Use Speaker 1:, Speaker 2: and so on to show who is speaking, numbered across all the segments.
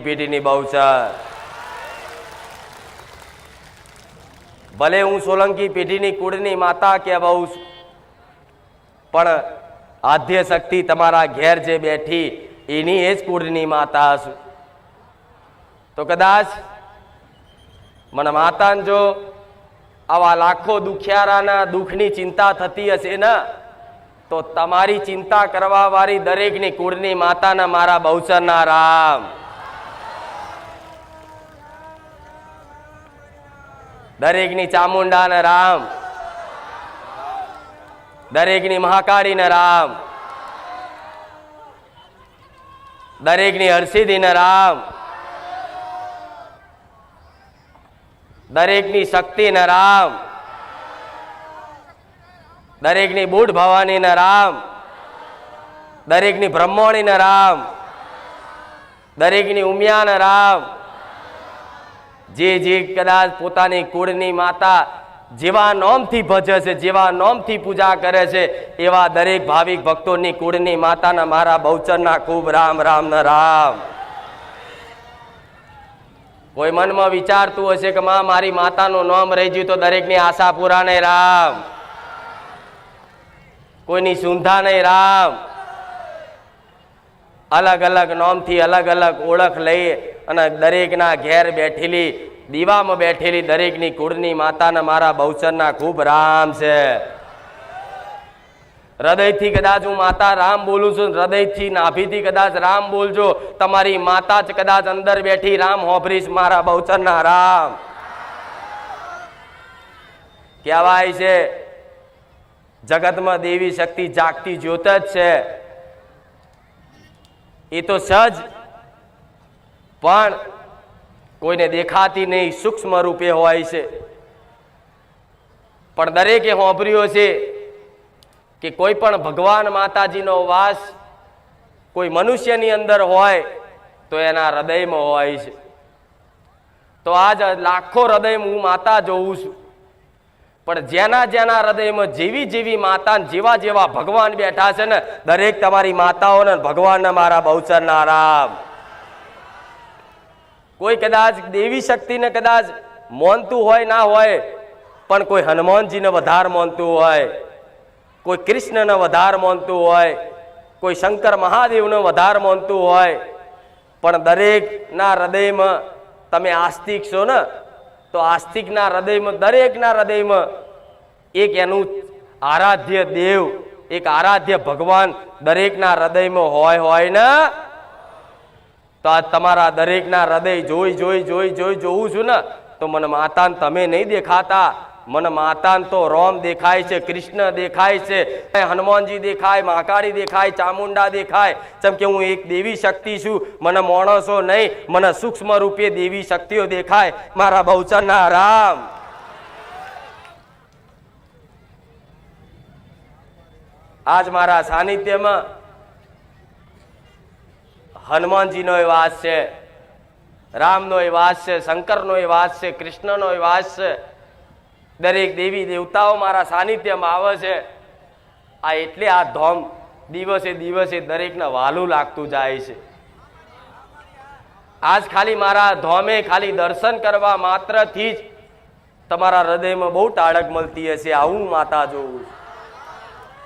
Speaker 1: પેઢીની છે ભલે હું સોલંકી પેઢીની કુળની માતા કે બહુ પણ આધ્ય શક્તિ તમારા ઘેર જે બેઠી, એની એ જ કુળની માતા છું. તો કદાચ મને માતાને જો આવા લાખો દુખિયારાના દુઃખની ચિંતા થતી હશે ને, તો તમારી ચિંતા કરવા વાળી દરેકની કુળની માતાના મારા બહુચરના રામ. દરેકની ચામુંડાના રામ. દરેકની મહાકાળીના રામ. દરેકની હર્ષિદીના રામ. દરેકની શક્તિના રામ. દરેકની બુઢ ભવાનીના રામ. દરેકની બ્રહ્મણીના રામ. દરેકની ઉમિયાના રામ. જે જે કદાચ પોતાની કુળની માતા જેવા નોમથી ભજે છે, જેવા નોમથી પૂજા કરે છે, એવા દરેક ભાવિક ભક્તોની કુળની માતાના મારા બહુચરના ખૂબ રામ રામ, ન રામ. કોઈ મનમાં વિચારતું હશે કે માં, મારી માતાનું નામ રહી ગયું તો દરેકની આશા પૂરા નહીં, રામ. કોઈની સુંધા નહીં, રામ. અલગ અલગ નોમથી અલગ અલગ ઓળખ લઈ અને દરેકના ઘેર બેઠેલી દીવામાં બેઠેલી દરેકની કુળની માતાના મારા બહુચરના ખૂબ રામ છે. હૃદયથી કદાચ હું માતા રામ બોલું છું, હૃદયથી નાભીથી કદાચ રામ બોલજો, તમારી માતા જ કદાચ અંદર બેઠી રામ હોભરીશ, મારા બહુચરના રામ. કહેવાય છે, જગતમાં દેવી શક્તિ જાગતી જ્યોત જ છે. એ તો સજ પણ કોઈને દેખાતી નહીં સૂક્ષ્મ રૂપે હોય છે. પણ દરેકે હોંભર્યો છે કે કોઈ પણ ભગવાન માતાજીનો વાસ કોઈ મનુષ્યની અંદર હોય તો એના હૃદયમાં હોય છે. તો આજ લાખો હૃદય હું માતા જોઉં છું. પણ જેના જેના હૃદયમાં જેવી જેવી માતા જેવા જેવા ભગવાન બેઠા છે ને, દરેક તમારી માતાઓને ભગવાનના મારા બહુચરના રામ કોઈ કદાચ દેવી શક્તિને કદાચ માનતું હોય, ના હોય, પણ કોઈ હનુમાનજીને વધારે માનતું હોય, કોઈ કૃષ્ણને વધારે માનતું હોય, કોઈ શંકર મહાદેવને વધારે માનતું હોય, પણ દરેકના હૃદયમાં તમે આસ્તિક છો ને, તો આસ્તિકના હૃદયમાં, દરેકના હૃદયમાં એક એનું આરાધ્ય દેવ, એક આરાધ્ય ભગવાન દરેકના હૃદયમાં હોય હોય ને તો આ તમારા દરેકના હૃદય જોઈ જોઈ જોઈ જોઈ જોઉં છું ને, તો મને માતાને તમે નહીં દેખાતા. મને માતાને તો રોમ દેખાય છે, કૃષ્ણ દેખાય છે, હનુમાનજી દેખાય, મહાકાળી દેખાય, ચામુંડા દેખાય. જેમ કે હું એક દેવી શક્તિ છું, મને માણસો નહીં, મને સૂક્ષ્મ રૂપે દેવી શક્તિઓ દેખાય. મારા બહુચરના રામ આજ મારા સાનિધ્યમાં હનુમાનજીનો એ વાસ છે, રામનો એ વાસ છે, શંકરનો એ વાસ છે, કૃષ્ણનો વાસ છે. દરેક દેવી દેવતાઓ મારા સાનિધ્યમાં આવે છે. આ એટલે આ ધોમ દિવસે દિવસે દરેકને વાલું લાગતું જાય છે. આજ ખાલી મારા ધોમે ખાલી દર્શન કરવા માત્રથી જ તમારા હૃદયમાં બહુ ટાળક મળતી હશે આવું માતા જોવું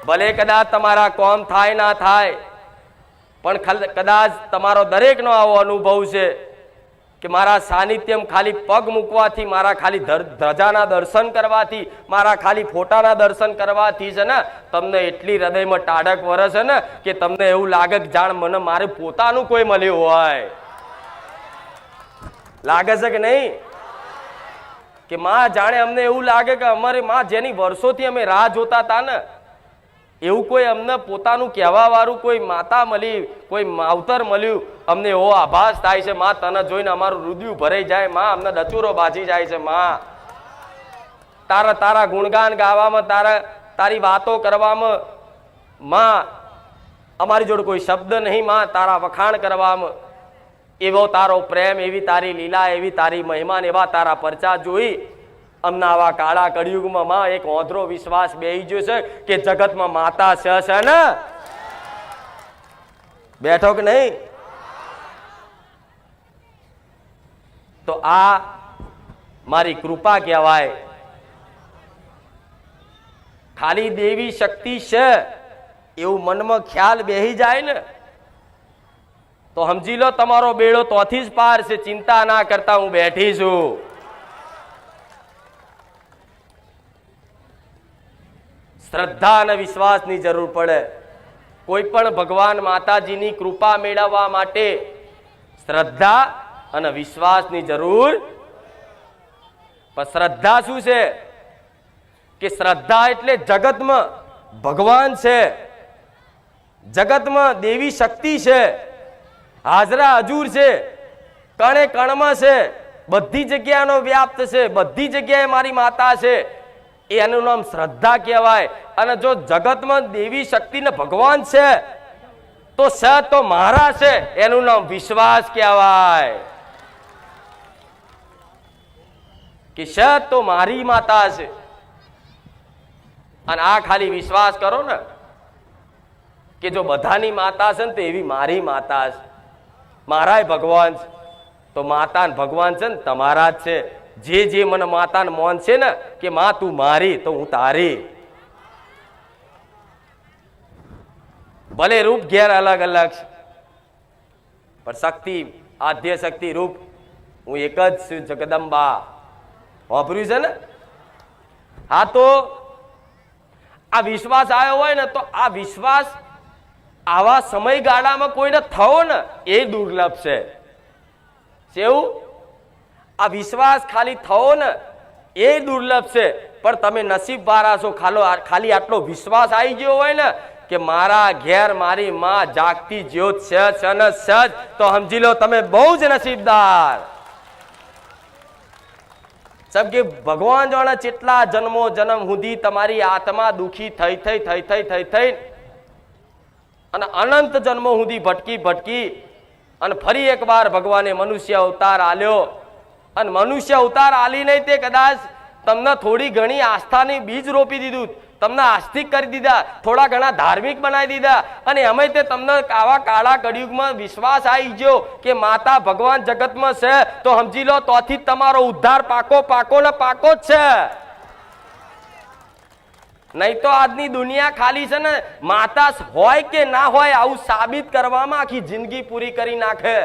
Speaker 1: ભલે કદાચ તમારા કોમ થાય ના થાય પણ કદાચ તમારો દરેકનો આવો અનુભવ છે કે મારા સાનિધ્યમ ખાલી પગ મૂકવાથી, મારા ખાલી ધજાના દર્શન કરવાથી, મારા ખાલી ફોટાના દર્શન કરવાથી છે ને, તમને એટલી હૃદયમાં ટાઢક વરસે ને, કે તમને એવું લાગે કે જાણ મને મારે પોતાનું કોઈ મળ્યું હોય. લાગે છે કે નહીં? કે માં જાણે અમને એવું લાગે કે અમારે માં જેની વર્ષોથી અમે રાહ જોતા હતા ને એવું કોઈ અમને પોતાનું કહેવાવાળું કોઈ માતા મળી કોઈ માવતર મળ્યું, અમને એવો આભાસ થાય છે, માં, તને જોઈને અમારું હૃદય ભરાઈ જાય, માં, અમને ડચુરો બાજી જાય છે, માં. તારા તારા ગુણગાન ગાવામાં, તારા, તારી વાતો કરવામાં, માં, અમારી જોડે કોઈ શબ્દ નહીં, માં, તારા વખાણ કરવામાં. એવો તારો પ્રેમ, એવી તારી લીલા, એવી તારી મહેમાન એવા તારા પરચા જોઈ અમના આવા કાળા કળિયુગમાં માં એક ઓંધરો વિશ્વાસ બેહી ગયો છે કે જગતમાં માતા છે છે ને. બેઠો કે નહીં? તો આ મારી કૃપા કહેવાય. ખાલી દેવી શક્તિ છે એવું મનમાં ખ્યાલ બેહી જાય ને. તો સમજી લો, તમારો બેડો તોથી જ પાર છે. ચિંતા ના કરતા હું બેઠી છું. શ્રદ્ધા અને વિશ્વાસની જરૂર પડે. કોઈ પણ ભગવાન માતાજીની કૃપા મેળવવા માટે શ્રદ્ધા અને વિશ્વાસની જરૂર પણ શ્રદ્ધા શું છે? કે શ્રદ્ધા એટલે જગતમાં ભગવાન છે. જગતમાં દેવી શક્તિ છે. હાજરા હજુર છે. કણે કણમાં છે. બધી જગ્યાનો વ્યાપ્ત છે. બધી જગ્યાએ મારી માતા છે. એનું નામ શ્રદ્ધા કહેવાય. અને જો જગતમાં દેવી શક્તિ ને ભગવાન છે, તો સ તો મારા છે, એનું નામ વિશ્વાસ કહેવાય. કે સ તો મારી માતા છે. અને આ ખાલી વિશ્વાસ કરો ને, કે જો બધાની માતા છે ને, તો એવી મારી માતા છે. મારાય ભગવાન છે. તો માતા ભગવાન છે ને, તમારા જ છે. જે જે મને માતાને મોન છે ને, કે માં તું મારી, તો હું તારી. ભલે રૂપ ઘેર અલગ અલગ છે, પણ શક્તિ, આધ્ય શક્તિ રૂપ, હું એક જ છું જગદંબા. વાપર્યું છે ને? હા તો, આ વિશ્વાસ આવ્યો હોય ને, તો આ વિશ્વાસ આવા સમયગાળામાં કોઈને થવો ને, એ દુર્લભ છે. કેવું આ વિશ્વાસ ખાલી થવો ને એ દુર્લભ છે. પણ તમે નસીબ વાળા છો, ખાલો ખાલી આટલો વિશ્વાસ આવી ગયો હોય ને કે મારા ઘેર મારી માં જાગતી જ્યોત છે છે ને છે તો સમજી લો, તમે બહુ જ નસીબદાર. સબ કે ભગવાન જાણે કેટલા જન્મો જન્મ સુધી તમારી આત્મા દુખી થઈ થઈ થઈ થઈ થઈ થઈ અને અનંત જન્મો સુધી ભટકી ભટકી અને ફરી એકવાર ભગવાને મનુષ્ય અવતાર આલ્યો. અને મનુષ્ય અવતાર નહીં તે કદાચ તમને થોડી ઘણી આસ્થાની બીજ રોપી દીધું, તમને આસ્તિક કરી દીધા, થોડા ઘણા ધાર્મિક બનાવી દીધા, અને અમે તે તમને આવા કાળા કળિયુગમાં વિશ્વાસ આવી ગયો કે માતા ભગવાન જગતમાં છે, તો સમજી લો, તોથી તમારો ઉદ્ધાર પાકો પાકો ને પાકો જ છે. નહીં તો આજની દુનિયા ખાલી છે ને, માતા હોય કે ના હોય, આવું સાબિત કરવામાં આખી જિંદગી પૂરી કરી નાખે.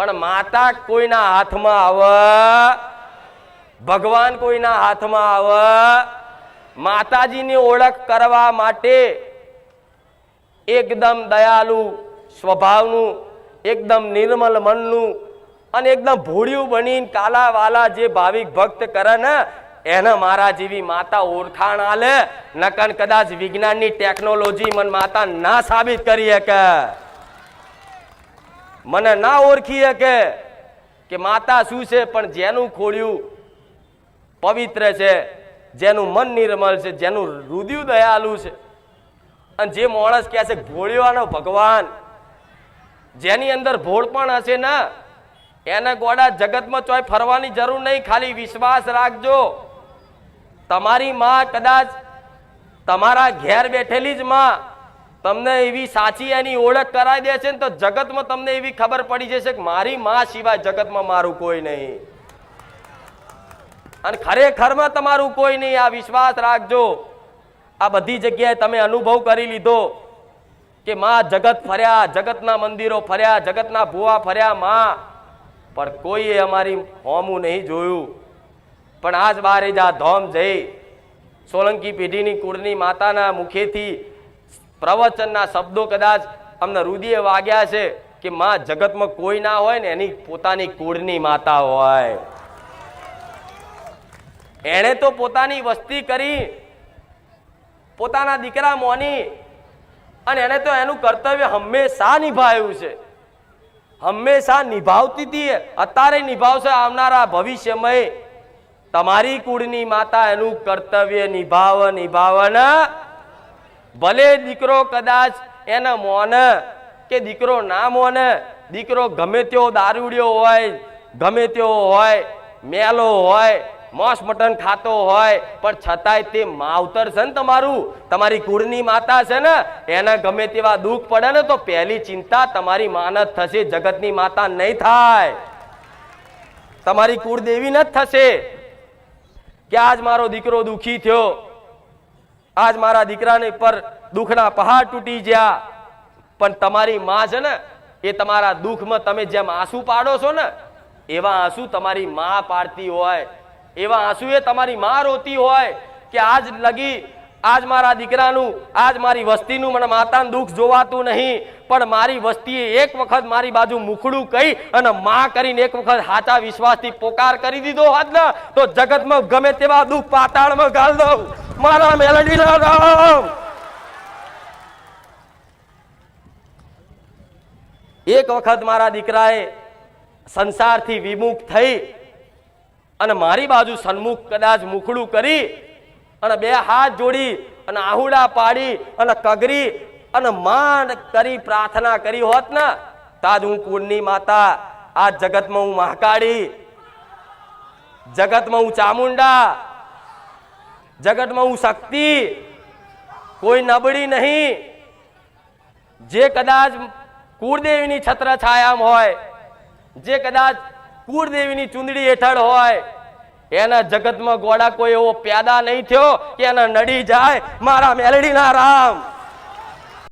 Speaker 1: પણ માતા કોઈના હાથમાં આવે? ભગવાન કોઈના હાથમાં આવે? માતાજીની ઓળખ કરવા માટે એકદમ દયાલુ સ્વભાવનું, એકદમ નિર્મલ મનનું અને એકદમ ભોળિયું બનીને કાલા વાલા જે ભાવિક ભક્ત કરે ને, એને મારા જેવી માતા ઓળખાણ આલે. નકન કદાચ વિજ્ઞાનની ટેકનોલોજી મન માતા ના સાબિત કરી શકે. મને ના ઓળખી શકે કે માતા શું છે, પણ જેનું ખોળ્યું પવિત્ર છે, જેનું મન નિર્મલ છે, જેનું રુદિયું દયાલુ છે. અને જે માણસ કહે છે ભોળિયાનો ભગવાન. જેની અંદર ભોળ પણ હશે ને, એને ગોડા જગતમાં ચોય ફરવાની જરૂર નહીં, ખાલી વિશ્વાસ રાખજો. તમારી માં કદાચ તમારા ઘેર બેઠેલી જ માં તમને એવી સાચી એની ઓળખ કરાવી દે છે ને તો જગતમાં તમને એવી ખબર પડી જશે કે મારી માં સિવાય જગતમાં મારું કોઈ નહીં. અને ખરેખરમાં તમારું કોઈ નહીં, આ વિશ્વાસ રાખજો. આ બધી જગ્યાએ તમે અનુભવ કરી લીધો કે માં જગત ફર્યા, જગતના મંદિરો ફર્યા, જગતના ભુવા ફર્યા માં. પણ કોઈએ અમારી હોમું નહીં જોયું. પણ આજ બારે આ ધોમ જઈ સોલંકી પેઢીની કુળની માતાના મુખેથી પ્રવચનના શબ્દો કદાચ અમને રુદિએ વાગ્યા છે કે માં જગતમાં કોઈ ના હોય ને એની પોતાની કુળની માતા હોય. એણે તો પોતાની વસ્તી કરી, પોતાના દીકરા મોની, અને એને તો એનું કર્તવ્ય હંમેશા નિભાવ્યું છે. હંમેશા નિભાવતી હતી અત્યારે નિભાવશે આવનારા ભવિષ્યમય તમારી કુળની માતા એનું કર્તવ્ય નિભાવ, નિભાવન ભલે દીકરો કદાચ એને મોન કે દીકરો ના મોન, દીકરો ગમે તેવો દારૂડિયો હોય, ગમે તેવો હોય, મેલો હોય, મોસ મટન ખાતો હોય, પણ છતાંય તે માવતર છે ને તમારું? તમારી કુળની માતા છે ને, એને ગમે તેવા દુઃખ પડે ને તો પહેલી ચિંતા તમારી માનત થશે, જગતની માતા નહીં થાય. તમારી કુળદેવી ન થશે. કે આજ મારો દીકરો દુઃખી થયો આજ મારા દીકરાને પર દુઃખના પહાડ તૂટી ગયા. પણ તમારી માં છે ને, એ તમારા દુઃખમાં તમે જેમ આંસુ પાડો છો ને, એવા આંસુ તમારી માં પાડતી હોય. એવા આંસુ એ તમારી માં રોતી હોય કે આજ લગી, આજ મારા દીકરાનું, આજ મારી વસ્તીનું મને માતાનું દુઃખ જોવાતું નહીં. પણ મારી વસ્તીએ એક વખત મારી બાજુ મુખડું કહી અને માં કરીને એક વખત સાચા વિશ્વાસથી પોકાર કરી દીધો. હોત ને તો જગતમાં ગમે તેવા દુઃખ પાતાળમાં ગાળ દઉં. મારા મેલડીના રામ એક વખત મારા દીકરાએ સંસારથી વિમુખ થઈ અને મારી બાજુ સન્મુખ કદાચ મુખડું કરી અને બે હાથ જોડી અને આહુડા પાડી અને કગરી અને માંડ કરી પ્રાર્થના કરી હોત ને તાજ હું કુળની માતા આ જગતમાં હું મહાકાળી, જગતમાં હું ચામુંડા જગતમાં હું શક્તિ. કોઈ નબળી નહીં. જે કદાચ કુળદેવીની છત્ર છાયામ હોય, જે કદાચ કુળદેવીની ચુંદડી હેઠળ હોય, એના જગતમાં ગોળા કોઈ એવો પેદા નહીં થયો કે એના નડી જાય. મારા મેલડીના રામ.